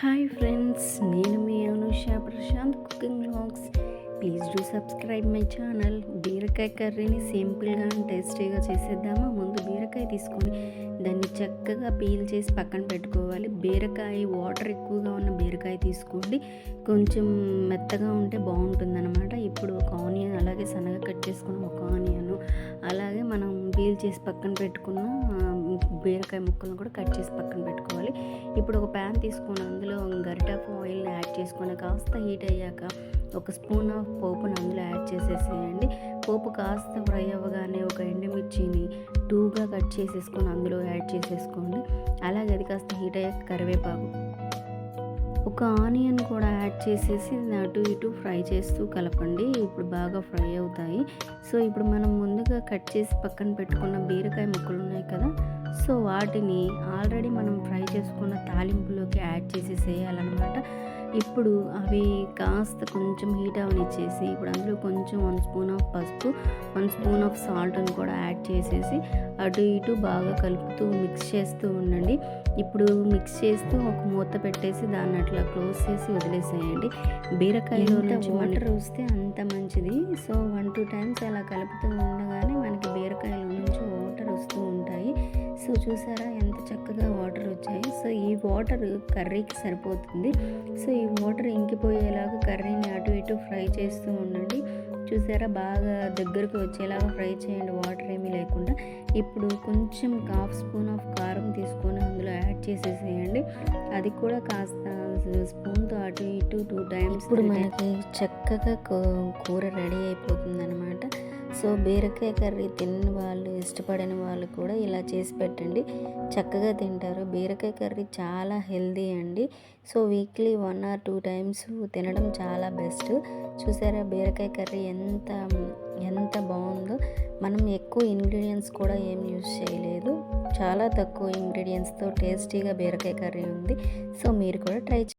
Hi friends నేను మీ Anusha Prashanth cooking vlogs please do subscribe my channel. బీరకాయ కర్రీని సింపుల్గా టేస్టీగా చేసేద్దామా? ముందు బీరకాయ తీసుకొని దాన్ని చక్కగా పీల్ చేసి పక్కన పెట్టుకోవాలి. బీరకాయ వాటర్ ఎక్కువగా ఉన్న బీరకాయ తీసుకోండి. కొంచెం మెత్తగా ఉంటే బాగుంటుందన్నమాట. ఇప్పుడు ఒక ఆనియన్ అలాగే సన్నగా కట్ చేసుకున్న ఒక ఆనియన్ అలాగే మనం పీల్ చేసి పక్కన పెట్టుకున్న బీరకాయ ముక్కలను కూడా కట్ చేసి పక్కన పెట్టుకోవాలి. ఇప్పుడు ఒక ప్యాన్ తీసుకొని అందులో గరిట ఆయిల్ని యాడ్ చేసుకొని కాస్త హీట్ అయ్యాక ఒక స్పూన్ ఆఫ్ పోపును అందులో యాడ్ చేసేసేయండి. పోపు కాస్త ఫ్రై అవ్వగానే ఒక ఎండుమిర్చిని టూగా కట్ చేసేసుకొని అందులో యాడ్ చేసేసుకోండి. అలాగే అది కాస్త హీట్ అయ్యాక కరివేపాకు. ఒక ఆనియన్ కూడా యాడ్ చేసేసి అటు ఇటు ఫ్రై చేస్తూ కలపండి. ఇప్పుడు బాగా ఫ్రై అవుతాయి. సో ఇప్పుడు మనం ముందుగా కట్ చేసి పక్కన పెట్టుకున్న బీరకాయ ముక్కలు ఉన్నాయి కదా సో వాటిని ఆల్రెడీ మనం ఫ్రై చేసుకున్న తాలింపులోకి యాడ్ చేసేసేయాలన్నమాట. ఇప్పుడు అవి కాస్త కొంచెం హీట్ అవనిచ్చేసి ఇప్పుడు అందులో కొంచెం వన్ స్పూన్ ఆఫ్ పసుపు వన్ స్పూన్ ఆఫ్ సాల్ట్ని కూడా యాడ్ చేసేసి అటు ఇటు బాగా కలుపుతూ మిక్స్ చేస్తూ ఉండండి. ఇప్పుడు మిక్స్ చేస్తూ ఒక మూత పెట్టేసి దాన్ని అట్లా క్లోజ్ చేసి వదిలేసేయండి. బీరకాయలో నుంచి వాటర్ వస్తే అంత మంచిది. సో వన్ టూ టైమ్స్ అలా కలుపుతూ ఉండగానే మనకి బీరకాయలో నుంచి వాటర్ వస్తూ ఉంటాయి సో చూసారా ఎంత చక్కగా వాటర్ వచ్చాయి. సో ఈ వాటర్ కర్రీకి సరిపోతుంది. సో ఈ వాటర్ ఇంకిపోయేలాగా కర్రీని అటు ఇటు ఫ్రై చేస్తూ ఉండండి. చూసారా బాగా దగ్గరకు వచ్చేలాగా ఫ్రై చేయండి. వాటర్ ఏమీ లేకుండా. ఇప్పుడు కొంచెం హాఫ్ స్పూన్ ఆఫ్ కారం తీసుకొని అందులో యాడ్ చేసేసేయండి. అది కూడా కాస్త స్పూన్తో అటు ఇటు టూ టైమ్స్ ఇప్పుడు మనకి చక్కగా కూర రెడీ అయిపోతుంది అనమాట సో బీరకాయ కర్రీ తినని వాళ్ళు ఇష్టపడిన వాళ్ళు కూడా ఇలా చేసి పెట్టండి. చక్కగా తింటారు. బీరకాయ కర్రీ చాలా హెల్దీ అండి. So weekly one or two times తినడం చాలా బెస్ట్. చూసారా బీరకాయ కర్రీ ఎంత ఎంత బాగుందో. మనం ఎక్కువ ఇంగ్రీడియంట్స్ కూడా ఏం యూజ్ చేయలేదు. చాలా తక్కువ ఇంగ్రీడియంట్స్తో టేస్టీగా బీరకాయ కర్రీ ఉంది. సో మీరు కూడా ట్రై